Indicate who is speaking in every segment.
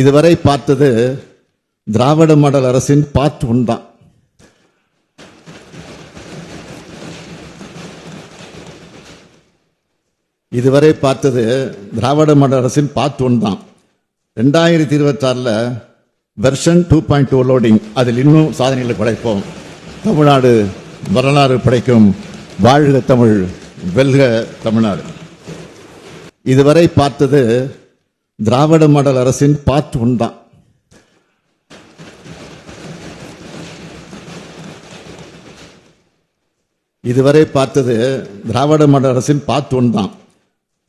Speaker 1: இதுவரை பார்த்தது திராவிட மாடல் அரசின் பார்ட் ஒன் தான். இதுவரை பார்த்தது திராவிட மாடல் அரசின் பார்ட் ஒன் தான். ரெண்டாயிரத்தி இருபத்தாறில் version two point two loading அதில் இன்னும் சாதனைகளை படைப்போம். தமிழ்நாடு வரலாறு படைக்கும் வாழ்க தமிழ் வெல்க தமிழ்நாடு. இதுவரை பார்த்தது திராவிட மாடல் அரசின் பார்ட் ஒன் தான். இதுவரை பார்த்தது திராவிட மாடல் அரசின் பார்ட் ஒன் தான்.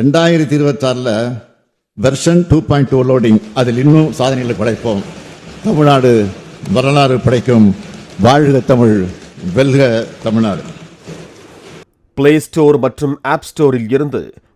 Speaker 1: ரெண்டாயிரத்தி இருபத்தாறில் version two point two loading அதில் இன்னும் சாதனைகளை படைப்போம். தமிழ்நாடு வரலாறு படைக்கும் வாழ்க தமிழ் வெல்க தமிழ்நாடு.
Speaker 2: பிளே ஸ்டோர் மற்றும் ஆப் ஸ்டோரில் இருந்து